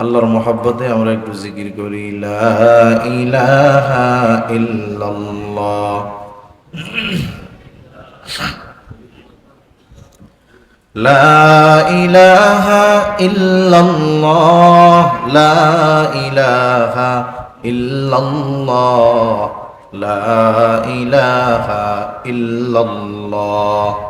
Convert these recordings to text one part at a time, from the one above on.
আল্লাহর মহাব্বতে আমরা একটু জিকির করি, লা ইলাহা ইল্লাল্লাহ। লা ইলাহা ইল্লাল্লাহ। লা ইলাহা ইল্লাল্লাহ।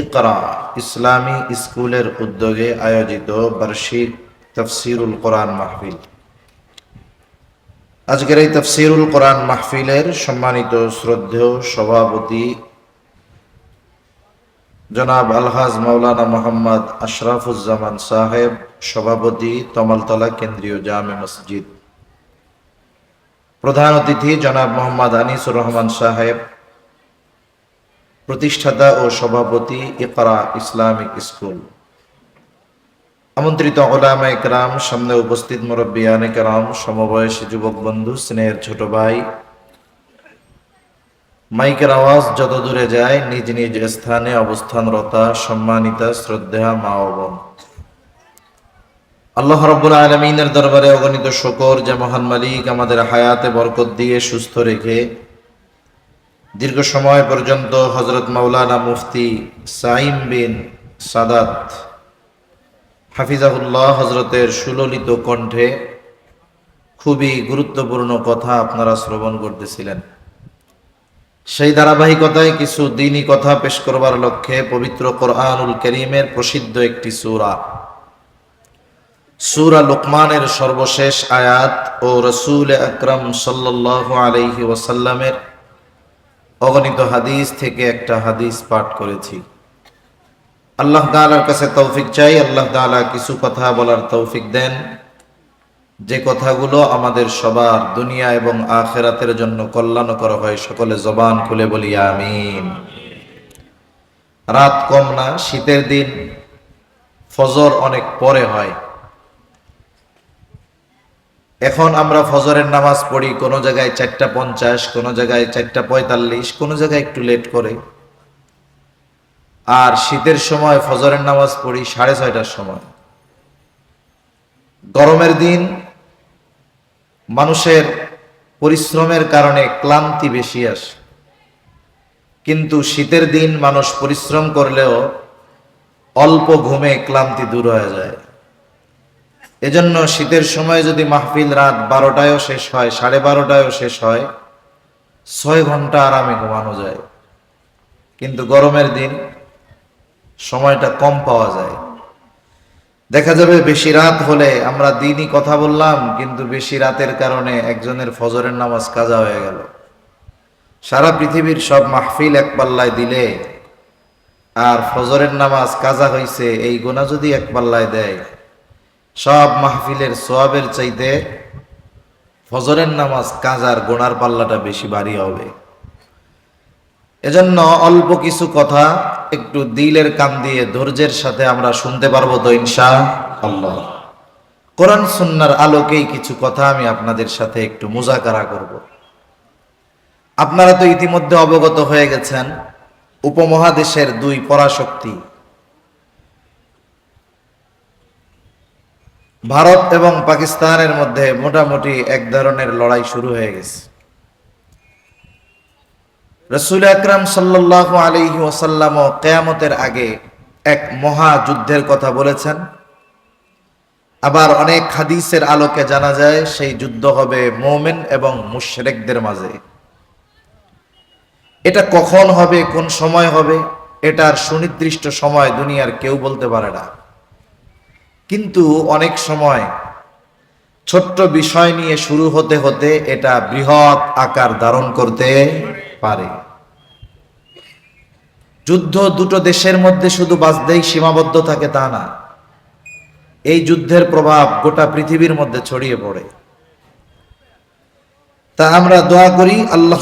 ইকরা, ইসলামী স্কুলের উদ্যোগে আয়োজিত বার্ষিক তফসিরুল কোরআন মাহফিল। আজকের এই তফসিরুল কোরআন মাহফিলের সম্মানিত শ্রদ্ধেয় সভাপতি জনাব আলহাজ মাওলানা মোহাম্মদ আশরাফুজ্জামান সাহেব, সভাপতি তমালতলা কেন্দ্রীয় জামে মসজিদ। প্রধান অতিথি জনাব মোহাম্মদ আনিসুর রহমান সাহেব প্রতিষ্ঠাতা ও সভাপতি ইকরা ইসলামিক স্কুল। আমন্ত্রিত ওলামা একরাম সামনে উপস্থিত মুরব্বিয়ান একরাম সমবয়সী যুবক বন্ধু, স্নেহের ছোট ভাই। মাইকের আওয়াজ যত দূরে যায়, নিজ নিজ স্থানে অবস্থানরতা, সম্মানিতা শ্রদ্ধা মা ও বোন। আল্লাহ রব্বুল আলমিনের দরবারে অগণিত শকর যে মহান মালিক আমাদের হায়াতে বরকত দিয়ে সুস্থ রেখে দীর্ঘ সময় পর্যন্ত হজরত মাওলানা মুফতি সাইম বিন সাদাত হাফিজাহুল্লাহ হজরতের সুললিত কণ্ঠে খুবই গুরুত্বপূর্ণ কথা আপনারা শ্রবণ করতেছিলেন। সেই ধারাবাহিকতায় কিছু দিনই কথা পেশ করবার লক্ষ্যে পবিত্র কোরআনুল করিমের প্রসিদ্ধ একটি সুরা। সুরা লোকমানের সর্বশেষ আয়াত ও রসুল আকরম সাল্লাহ আলহি ওয়াসাল্লামের অগণিত হাদিস থেকে একটা হাদিস পাঠ করেছি। আল্লাহ তালার কাছে তৌফিক চাই, আল্লাহ তালা কিছু কথা বলার তৌফিক দেন। যে কথাগুলো আমাদের সবার দুনিয়া এবং আখেরাতের জন্য কল্যাণ করা হয়, সকলে জবান খুলে বলি, আমিন। রাত কম না, শীতের দিন ফজর অনেক পরে হয়। এখন আমরা ফজরের নামাজ পড়ি, কোনো জায়গায় চারটা পঞ্চাশ, কোনো জায়গায় চারটা পঁয়তাল্লিশ, কোনো জায়গায় একটু লেট করে। আর শীতের সময় ফজরের নামাজ পড়ি সাড়ে ছয়টার সময়। গরমের দিন মানুষের পরিশ্রমের কারণে ক্লান্তি বেশি আসে। কিন্তু শীতের দিন মানুষ পরিশ্রম করলেও অল্প ঘুমে ক্লান্তি দূর হয়ে যায়। এজন্য শীতের সময় যদি মাহফিল রাত বারোটায়ও শেষ হয়, সাড়ে বারোটায়ও শেষ হয়, ছয় ঘণ্টা আরামে ঘুমানো যায়। কিন্তু গরমের দিন সময়টা কম পাওয়া যায়। দেখা যাবে বেশি রাত হলে আমরা দিনই কথা বললাম, কিন্তু বেশি রাতের কারণে একজনের ফজরের নামাজ কাজা হয়ে গেল। সারা পৃথিবীর সব মাহফিল এক পাল্লায় দিলে আর ফজরের নামাজ কাজা হইছে, এই গোনা যদি এক পাল্লায় দেয় সব মাহফিলের সোয়াবের চাইতে ফজরের নামাজ কাজার গোনার পাল্লাটা বেশি ভারী হবে। এজন্য অল্প কিছু কথা একটু দিলের কান দিয়ে ধৈর্যের সাথে আমরা শুনতে পারব তো ইনশা আল্লাহ কোরআন সুন্নার আলোকেই কিছু কথা আমি আপনাদের সাথে একটু মুজাকারা করব। আপনারা তো ইতিমধ্যে অবগত হয়ে গেছেন, উপমহাদেশের দুই পরাশক্তি ভারত এবং পাকিস্তানের মধ্যে মোটামুটি এক ধরনের লড়াই শুরু হয়ে গেছে। রসুল আকরাম সাল্লাহ আলহি ওসাল্লাম কেয়ামতের আগে এক মহা যুদ্ধের কথা বলেছেন। আবার অনেক হাদিসের আলোকে জানা যায়, সেই যুদ্ধ হবে মোমেন এবং মুশরেকদের মাঝে। এটা কখন হবে, কোন সময় হবে, এটার সুনির্দিষ্ট সময় দুনিয়ার কেউ বলতে পারে না। কিন্তু অনেক সময় ছোট্ট বিষয় নিয়ে শুরু হতে হতে এটা বৃহৎ আকার ধারণ করতে পারে। যুদ্ধ দুটো দেশের মধ্যে শুধু বাজদেই সীমাবদ্ধ থাকে তা না, এই যুদ্ধের প্রভাব গোটা পৃথিবীর মধ্যে ছড়িয়ে পড়ে। তা আমরা দোয়া করি, আল্লাহ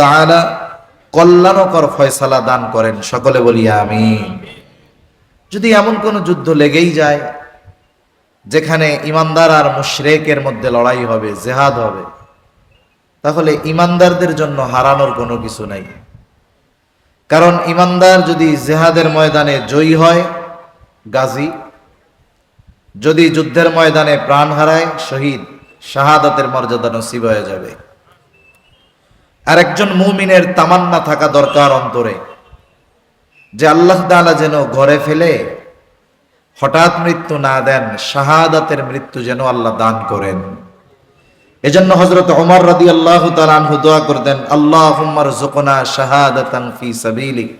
তাআলা কল্যাণকর ফয়সালা দান করেন, সকলে বলি আমিন। যদি এমন কোন যুদ্ধ লেগেই যায়, যেখানে ইমানদার আর মুশরেকের মধ্যে লড়াই হবে, জেহাদ হবে, তাহলে ইমানদারদের জন্য হারানোর কোনো কিছু নাই। কারণ ইমানদার যদি জেহাদের ময়দানে জয়ী হয়, গাজী, যদি যুদ্ধের ময়দানে প্রাণ হারায়, শহীদ, শাহাদাতের মর্যাদা নসিব হয়ে যাবে। আর একজন মুমিনের তামান্না থাকা দরকার অন্তরে। যে আল্লাহ তাআলা যেন ঘরে ফেলে হঠাৎ মৃত্যু না দেন, শাহাদাতের মৃত্যু যেন আল্লাহ দান করেন। এজন্য হজরত ওমর রাদি আল্লাহ তালানহু দোয়া করতেন আল্লাহ জোকনা শাহাদাতান ফি সাবিলিক।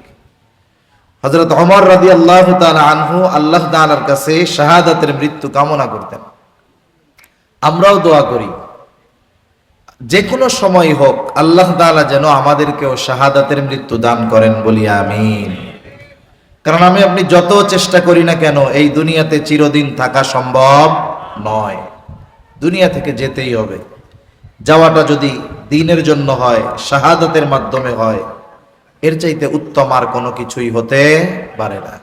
হজরত ওমর রাদি আল্লাহ আনহু আল্লাহ তাআলার কাছে শাহাদাতের মৃত্যু কামনা করতেন। আমরাও দোয়া করি যে কোনো সময় হোক আল্লাহ তাআলা যেন আমাদেরকেও শাহাদাতের মৃত্যু দান করেন বলি আমিন। কারণ আমি আপনি যত চেষ্টা করি না কেন, এই দুনিয়াতে চিরদিন থাকা সম্ভব নয়। দুনিয়া থেকে যেতেই হবে। যাওয়াটা যদি দিনের জন্য হয়, শাহাদাতের মাধ্যমে হয়, এর চাইতে উত্তম আর কোনো কিছুই হতে পারে না।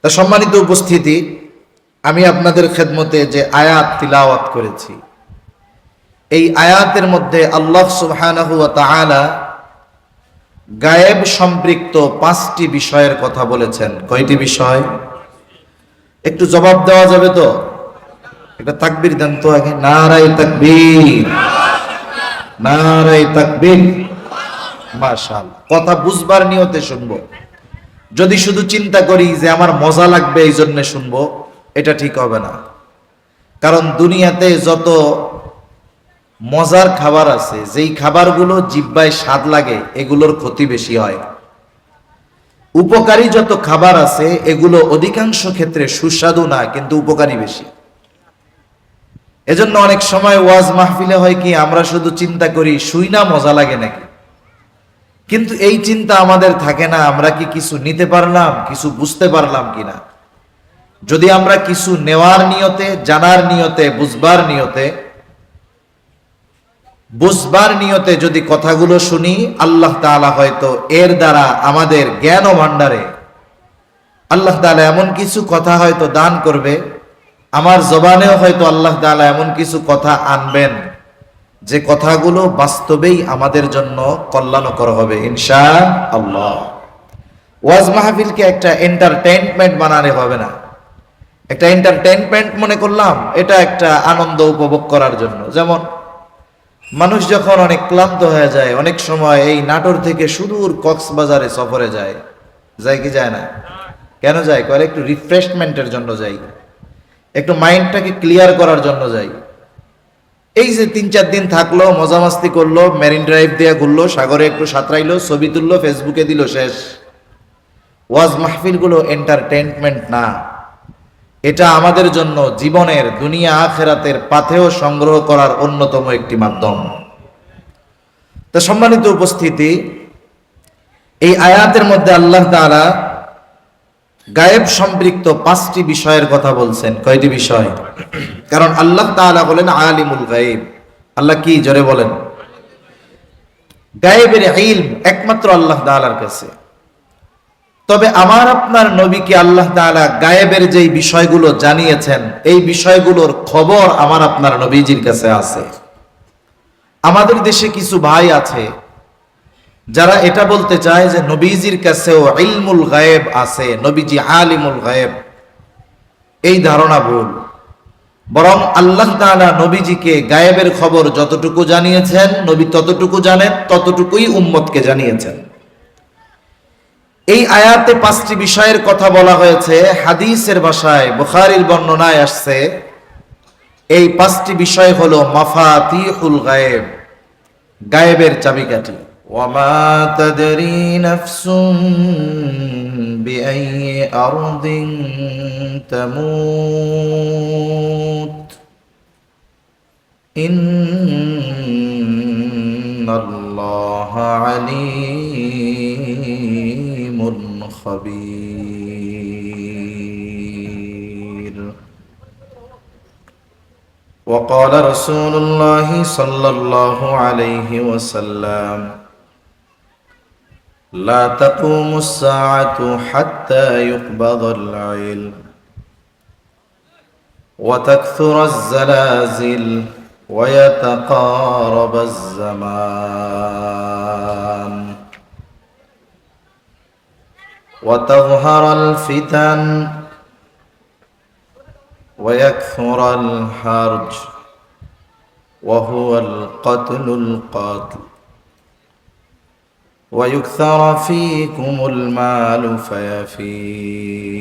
তা সম্মানিত উপস্থিতি, আমি আপনাদের খেদমতে যে আয়াত তিলাওয়াত করেছি, এই আয়াতের মধ্যে আল্লাহ সুবহানাহু গায়েব সম্পৃক্ত পাঁচটি বিষয়ের কথা বলেছেন। কয়টি বিষয়? একটু জবাব দেওয়া যাবে তো? একটা তাকবির দেন তো আগে। নারাই তাকবীর। নারাই তাকবীর। মাশাল। কথা বুঝবার নিয়তে শুনব। যদি শুধু চিন্তা করি যে আমার মজা লাগবে এই জন্য শুনব, এটা ঠিক হবে না। কারণ দুনিয়াতে যত মজার খাবার আছে, যেই খাবারগুলো জিব্বায় স্বাদ লাগে, এগুলোর ক্ষতি বেশি হয়। উপকারী যত খাবার আছে, এগুলো অধিকাংশ ক্ষেত্রে সুস্বাদু না, কিন্তু উপকারী বেশি। এজন্য অনেক সময় ওয়াজ মাহফিলে হয় কি, আমরা শুধু চিন্তা করি, শুই না, মজা লাগে নাকি? কিন্তু এই চিন্তা আমাদের থাকে না, আমরা কি কিছু নিতে পারলাম, কিছু বুঝতে পারলাম কিনা? যদি আমরা কিছু নেওয়ার নিয়তে, জানার নিয়তে, বুঝবার নিয়তে বুঝবার নিয়তে যদি কথাগুলো শুনি, আল্লাহ তাআলা হয়তো এর দ্বারা আমাদের জ্ঞান ভাণ্ডারে। আল্লাহ তাআলা এমন কিছু কথা হয়তো দান করবে, আমার জবানেও হয়তো আল্লাহ তাআলা এমন কিছু কথা আনবেন, যে কথাগুলো বাস্তবেই আমাদের জন্য কল্যাণকর হবে ইনশা আল্লাহ ওয়াজ মাহফিলকে একটা এন্টারটেনমেন্ট বানালে হবে না। একটা এন্টারটেনমেন্ট মনে করলাম, এটা একটা আনন্দ উপভোগ করার জন্য। যেমন মানুষ যখন অনেক ক্লান্ত হয়ে যায়, অনেক সময় এই নাটোর থেকে সুদূর কক্সবাজারে সফরে যায়। যায় কি যায় না? কেন যায়? করে একটু রিফ্রেশমেন্টের জন্য যাই একটু মাইন্ডটাকে ক্লিয়ার করার জন্য যাই এই যে তিন চার দিন থাকল, মজা মাস্তি করল মেরিন ড্রাইভ দিয়ে ঘুরলো, সাগরে একটু সাঁতরাইলো, ছবি তুললো ফেসবুকে দিল শেষ। ওয়াজ মাহফিলগুলো এন্টারটেনমেন্ট না। এটা আমাদের জন্য জীবনের, দুনিয়া, আখেরাতের পাথেও সংগ্রহ করার অন্যতম একটি মাধ্যম। তো সম্মানিত উপস্থিতি, এই আয়াতের মধ্যে আল্লাহ তাআলা গায়েব সম্পৃক্ত পাঁচটি বিষয়ের কথা বলছেন। কয়টি বিষয়? কারণ আল্লাহ তাআলা বলেন, আলিমুল গায়েব। আল্লাহ কি জোরে বলেন? গায়েবের ইলম একমাত্র আল্লাহ তাআলার কাছে। তবে আমার আপনার নবীকে আল্লাহ তাআলা গায়েবের যেই বিষয়গুলো জানিয়েছেন, এই বিষয়গুলোর খবর আমার আপনার নবীজির কাছে আছে। আমাদের দেশে কিছু ভাই আছে, যারা এটা বলতে চায় যে নবীজির কাছেও ইলমুল গায়েব আছে, নবীজি আলিমুল গায়েব। এই ধারণা ভুল। বরং আল্লাহ তাআলা নবীজিকে গায়েবের খবর যতটুকু জানিয়েছেন, নবী ততটুকু জানেন, ততটুকুই উম্মতকে জানিয়েছেন। এই আয়াতে পাঁচটি বিষয়ের কথা বলা হয়েছে, হাদিসের ভাষায়, বুখারির বর্ণনায় আসছে। এই পাঁচটি বিষয় হলো মাফাতিহুল গায়েব, গায়েবের চাবিকাঠি। আলীম। خبير. وقال رسول الله صلى الله عليه وسلم لا تقوم الساعة حتى يقبض العلم وتكثر الزلازل ويتقارب الزمان. وتظهر الفتن ويكثر الحرج وهو القتل القاتل. ويكثر فيكم المال فيفيد.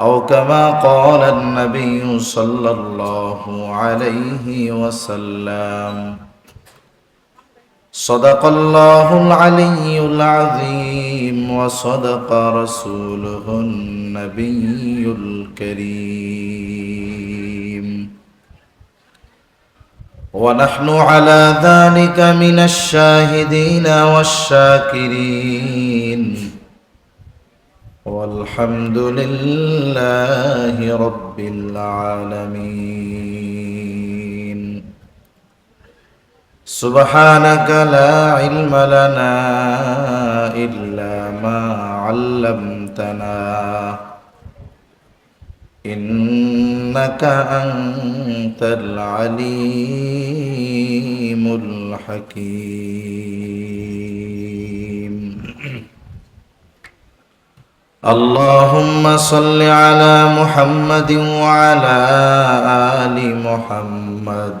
أو كما قال النبي صلى الله عليه وسلم صدق الله العلي العظيم وصدق رسوله النبي الكريم ونحن على ذلك من الشاهدين والشاكرين والحمد لله رب العالمين سبحانك لا علم لنا إلا ما علمتنا. إنك أنت العليم الحكيم. اللهم صل على محمد وعلى آل محمد.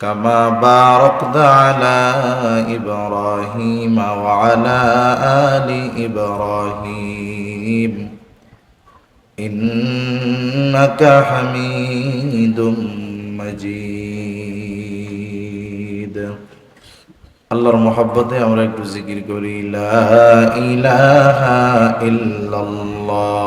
كما باركت على إبراهيم وعلى آل إبراهيم إنك حميد مجيد আল্লাহর মহাব্বতে আমরা একটু জিকির করি লা ইলাহা ইল্লাল্লাহ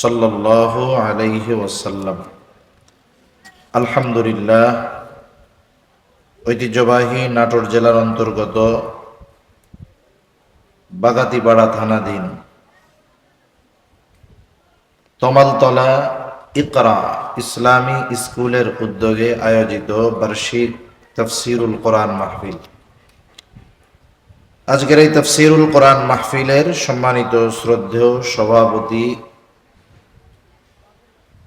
সাল্লাহ আলাইহি ওয়াসাল্লাম। আলহামদুলিল্লাহ, ঐতিহ্যবাহী নাটোর জেলার অন্তর্গত বাগাতিপাড়া থানাধীন তমালতলা ইকরা ইসলামী স্কুলের উদ্যোগে আয়োজিত বার্ষিক তফসিরুল কোরআন মাহফিল। আজকের এই তফসিরুল কোরআন মাহফিলের সম্মানিত শ্রদ্ধেয় সভাপতি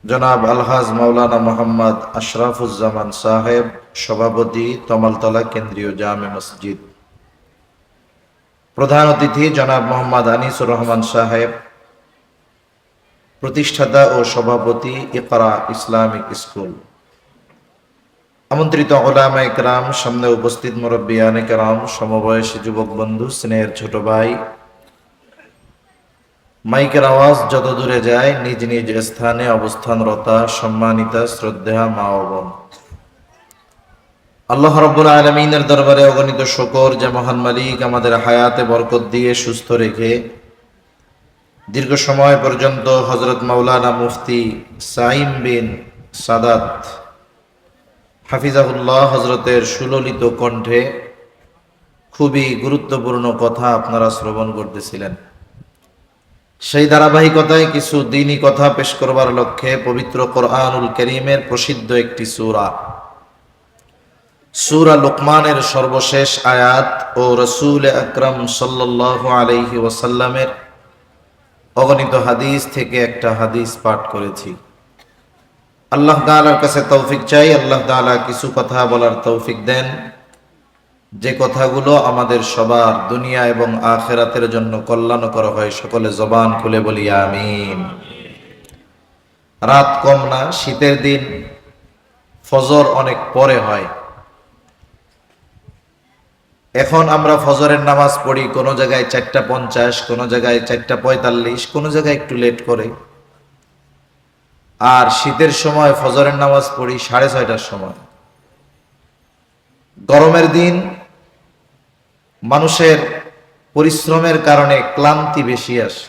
জনাব আলহাজ মাওলানা মোহাম্মদ আশরাফুজ্জামান সাহেব, সভাপতি তমালতলা কেন্দ্রীয় জামে মসজিদ। প্রধান অতিথি জনাব মোহাম্মদ আনিসুর রহমান সাহেব, প্রতিষ্ঠাতা ও সভাপতি ইকরা ইসলামিক স্কুল। আমন্ত্রিত ওলামা একরাম সামনে উপস্থিত মুরব্বিয়ান একরাম সমবয়সী যুবক বন্ধু, স্নেহের ছোট ভাই মাইকের আওয়াজ যত দূরে যায়, নিজ নিজ স্থানে অবস্থানরতা, সম্মানিতা, শ্রদ্ধা, মা ও বোন। আল্লাহ রব্বুল আলমিনের দরবারে অগণিত শকর যে মহান মালিক আমাদের হায়াতে বরকত দিয়ে সুস্থ রেখে দীর্ঘ সময় পর্যন্ত হজরত মাওলানা মুফতি সাইম বিন সাদাত হাফিজাহুল্লাহ হজরতের সুললিত কণ্ঠে খুবই গুরুত্বপূর্ণ কথা আপনারা শ্রবণ করতেছিলেন। সেই ধারাবাহিকতায় কিছু দিনই কথা পেশ করবার লক্ষ্যে পবিত্র কোরআনুল করিমের প্রসিদ্ধ একটি সুরা। সুরা লোকমানের সর্বশেষ আয়াত ও রসুল আকরম সাল্লাহ আলহি ওসাল্লামের অগণিত হাদিস থেকে একটা হাদিস পাঠ করেছি। আল্লাহ তালার কাছে তৌফিক চাই, আল্লাহ তালা কিছু কথা বলার তৌফিক দেন। যে কথাগুলো আমাদের সবার দুনিয়া এবং আখেরাতের জন্য কল্যাণ করা হয়, সকলে জবান খুলে বলি, আমিন। রাত কম না, শীতের দিন, ফজর অনেক পরে হয়। এখন আমরা ফজরের নামাজ পড়ি, কোনো জায়গায় চারটা পঞ্চাশ, কোনো জায়গায় চারটা পঁয়তাল্লিশ, কোনো জায়গায় একটু লেট করে। আর শীতের সময় ফজরের নামাজ পড়ি সাড়ে ছয়টার সময়। গরমের দিন মানুষের পরিশ্রমের কারণে ক্লান্তি বেশি আসে।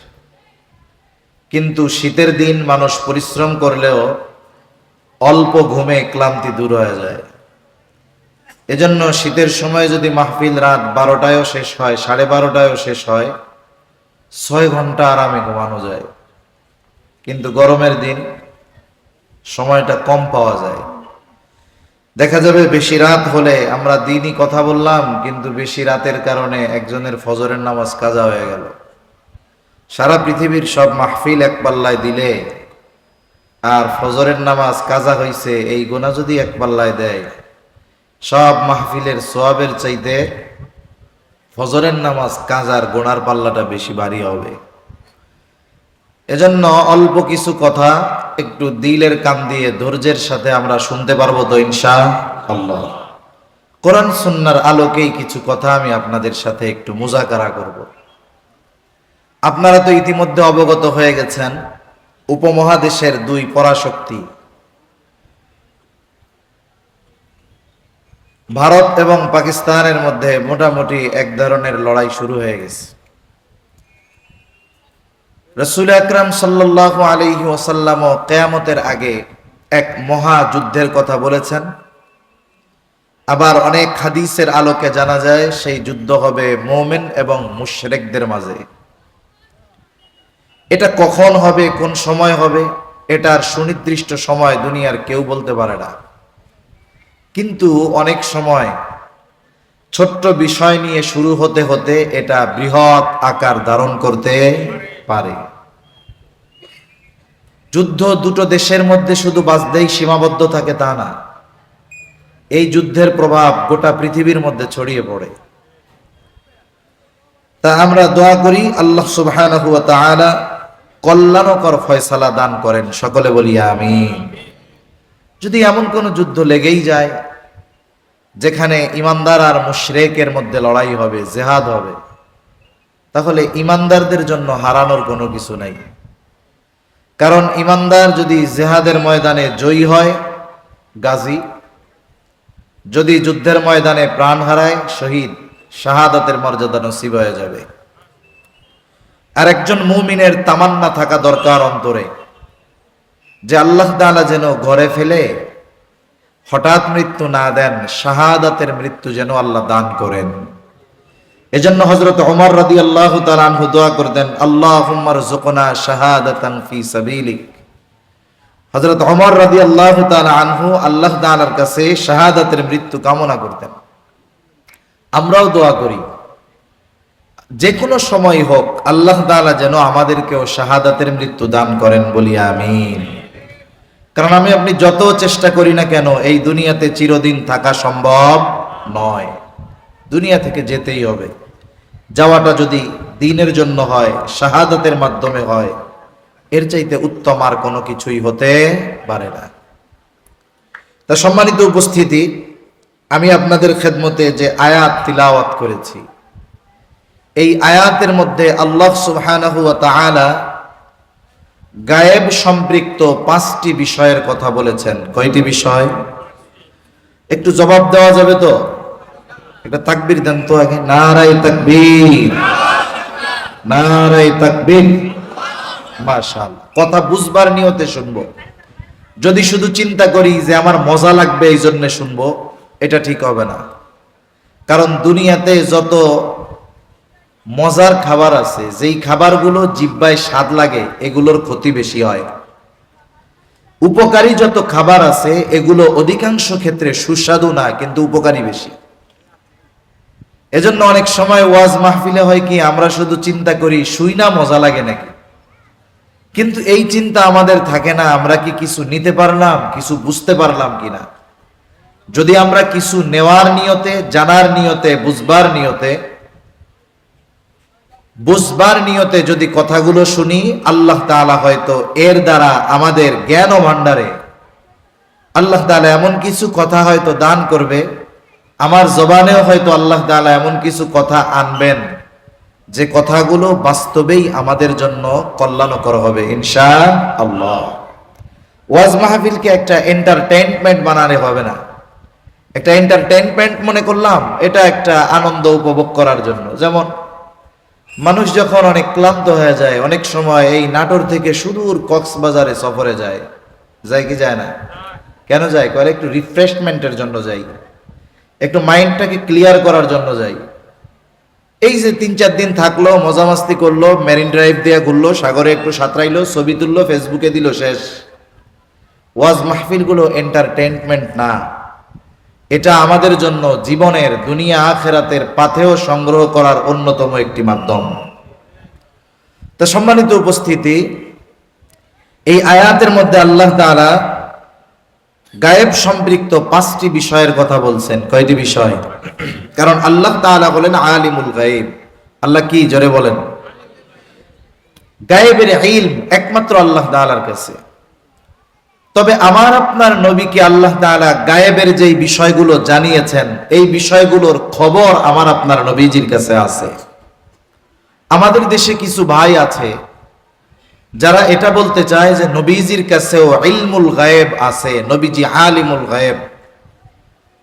কিন্তু শীতের দিন মানুষ পরিশ্রম করলেও অল্প ঘুমে ক্লান্তি দূর হয়ে যায়। এজন্য শীতের সময় যদি মাহফিল রাত বারোটায়ও শেষ হয়, সাড়ে বারোটায়ও শেষ হয়, ছয় ঘণ্টা আরামে ঘুমানো যায়। কিন্তু গরমের দিন সময়টা কম পাওয়া যায়। দেখা যাবে বেশি রাত হলে আমরা দিনই কথা বললাম, কিন্তু বেশি রাতের কারণে একজনের ফজরের নামাজ কাজা হয়ে গেল। সারা পৃথিবীর সব মাহফিল এক পাল্লায় দিলে আর ফজরের নামাজ কাজা হইছে, এই গোনা যদি এক পাল্লায় দেয়, সব মাহফিলের সোয়াবের চাইতে ফজরের নামাজ কাজার গোনার পাল্লাটা বেশি ভারী হবে। এজন্য অল্প কিছু কথা একটু দিলের কান দিয়ে ধৈর্যের সাথে আমরা শুনতে পারব তো ইনশা আল্লাহ। কোরআন সুন্নার আলোকেই কিছু কথা আমি আপনাদের সাথে একটু মুজাকারা করব। আপনারা তো ইতিমধ্যে অবগত হয়ে গেছেন, উপমহাদেশের দুই পরাশক্তি। ভারত এবং পাকিস্তানের মধ্যে মোটামুটি এক ধরনের লড়াই শুরু হয়ে গেছে। রসুল আকরাম সাল্লাহ আলহি ওসাল্লাম কেয়ামতের আগে এক মহা যুদ্ধের কথা বলেছেন। আবার অনেক হাদিসের আলোকে জানা যায়, সেই যুদ্ধ হবে মোমেন এবং মুশরেকদের মাঝে। এটা কখন হবে, কোন সময় হবে, এটার সুনির্দিষ্ট সময় দুনিয়ার কেউ বলতে পারে না। কিন্তু অনেক সময় ছোট্ট বিষয় নিয়ে শুরু হতে হতে এটা বৃহৎ আকার ধারণ করতে পারে। যুদ্ধ দুটো দেশের মধ্যে শুধু বাজদেই সীমাবদ্ধ থাকে তা না। এই যুদ্ধের প্রভাব গোটা পৃথিবীর মধ্যে ছড়িয়ে পড়ে। তা আমরা দোয়া করি, আল্লাহ ওয়া কল্যাণকর ফয়সালা দান করেন, সকলে বলি আমি যদি এমন কোন যুদ্ধ লেগেই যায়, যেখানে ইমানদার আর মুশরেকের মধ্যে লড়াই হবে, জেহাদ হবে, তাহলে ইমানদারদের জন্য হারানোর কোনো কিছু নাই। কারণ ইমানদার যদি জেহাদের ময়দানে জয়ী হয়, গাজী, যদি যুদ্ধের ময়দানে প্রাণ হারায়, শহীদ, শাহাদাতের মর্যাদা নসিব হয়ে যাবে। আর একজন মুমিনের তামান্না থাকা দরকার অন্তরে, যে আল্লাহ তাআলা যেন ঘরে ফেলে, হঠাৎ মৃত্যু না দেন, শাহাদাতের মৃত্যু যেন আল্লাহ দান করেন। এজন্য হজরত ওমর রাদি আল্লাহ তালু দোয়া করতেন আল্লাহ জোকনা শাহাদাতান ফি সাবিলিক। হজরত ওমর রাদি আল্লাহ আনহু আল্লাহ তালার কাছে শাহাদাতের মৃত্যু কামনা করতেন। আমরাও দোয়া করি যে কোনো সময় হোক আল্লাহ তাআলা যেন আমাদেরকেও শাহাদাতের মৃত্যু দান করেন বলি আমিন। কারণ আমি আপনি যত চেষ্টা করি না কেন, এই দুনিয়াতে চিরদিন থাকা সম্ভব নয়। দুনিয়া থেকে যেতেই হবে। যাওয়াটা যদি দিনের জন্য হয়, শাহাদাতের মাধ্যমে হয়, এর চাইতে উত্তম আর কোনো কিছুই হতে পারে না। তা সম্মানিত উপস্থিতি, আমি আপনাদের খেদমতে যে আয়াত তিলাওয়াত করেছি, এই আয়াতের মধ্যে আল্লাহ তাআলা গায়েব সম্পৃক্ত পাঁচটি বিষয়ের কথা বলেছেন। কয়টি বিষয়? একটু জবাব দেওয়া যাবে তো? একটা তাকবির দেন তো আগে। নারাই তাকবীর। নারাই তাকবীর। মাশাল কথা বুঝবার নিয়তে শুনব। যদি শুধু চিন্তা করি যে আমার মজা লাগবে এই জন্য শুনব, এটা ঠিক হবে না। কারণ দুনিয়াতে যত মজার খাবার আছে, যেই খাবারগুলো জিব্বায় স্বাদ লাগে, এগুলোর ক্ষতি বেশি হয়। উপকারী যত খাবার আছে, এগুলো অধিকাংশ ক্ষেত্রে সুস্বাদু না, কিন্তু উপকারী বেশি। এজন্য অনেক সময় ওয়াজ মাহফিলে হয় কি, আমরা শুধু চিন্তা করি, শুই না, মজা লাগে নাকি? কিন্তু এই চিন্তা আমাদের থাকে না, আমরা কি কিছু নিতে পারলাম, কিছু বুঝতে পারলাম কিনা? যদি আমরা কিছু নেওয়ার নিয়তে, জানার নিয়তে, বুঝবার নিয়তে বুঝবার নিয়তে যদি কথাগুলো শুনি, আল্লাহ তাআলা হয়তো এর দ্বারা আমাদের জ্ঞান ও ভাণ্ডারে, আল্লাহ তাআলা এমন কিছু কথা হয়তো দান করবে আমার জবানেও হয়তো আল্লাহ তাআলা এমন কিছু কথা আনবেন, যে কথাগুলো বাস্তবেই আমাদের জন্য কল্যাণকর হবে ইনশা আল্লাহ ওয়াজ মাহফিলকে একটা এন্টারটেনমেন্ট বানালে হবে না। একটা এন্টারটেনমেন্ট মনে করলাম, এটা একটা আনন্দ উপভোগ করার জন্য। যেমন, মানুষ যখন অনেক ক্লান্ত হয়ে যায়, অনেক সময় এই নাটোর থেকে সুদূর কক্সবাজারে সফরে যায় যায় কি যায় না? কেন যায়? করে একটু রিফ্রেশমেন্টের জন্য যাই একটু মাইন্ডটাকে ক্লিয়ার করার জন্য যাই। এই যে তিন চার দিন থাকল, মজা মাস্তি করল মেরিন ড্রাইভ দিয়ে ঘুরলো, সাগরে একটু সাঁতরাইলো, ছবি তুললো ফেসবুকে দিল, শেষ। ওয়াজ মাহফিলগুলো এন্টারটেনমেন্ট না। এটা আমাদের জন্য জীবনের, দুনিয়া আখেরাতের পাথেও সংগ্রহ করার অন্যতম একটি মাধ্যম। তা সম্মানিত উপস্থিতি, এই আয়াতের মধ্যে আল্লাহ তাআলা গায়েব সম্পৃক্ত পাঁচটি বিষয়ের কথা বলছেন। কয়টি বিষয়? কারণ আল্লাহ তাআলা বলেন, আলিমুল গায়েব। আল্লাহ কি জোরে বলেন? গায়েবের ইলম একমাত্র আল্লাহ তাআলার কাছে। তবে আমার আপনার নবীকে আল্লাহ তাআলা গায়েবের যেই বিষয়গুলো জানিয়েছেন, এই বিষয়গুলোর খবর আমার আপনার নবীজির কাছে আছে? আমাদের দেশে কিছু ভাই আছে যারা এটা বলতে চায় যে নবীজির কাছেও ইলমুল গায়েব আছে, নবীজি আলিমুল গায়েব,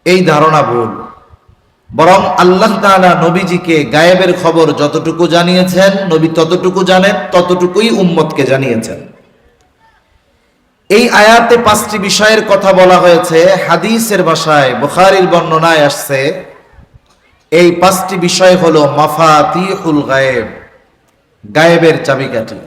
এই ধারণা ভুল। বরং আল্লাহ তাআলা নবীজিকে গায়েবের খবর যতটুকু জানিয়েছেন, নবী ততটুকু জানেন, ততটুকুই উম্মতকে জানিয়েছেন। এই আয়াতে পাঁচটি বিষয়ের কথা বলা হয়েছে, হাদিসের ভাষায়, বুখারীর বর্ণনায় আসছে। এই পাঁচটি বিষয় হলো মাফাতিহুল গায়েব, গায়েবের চাবিকাঠি।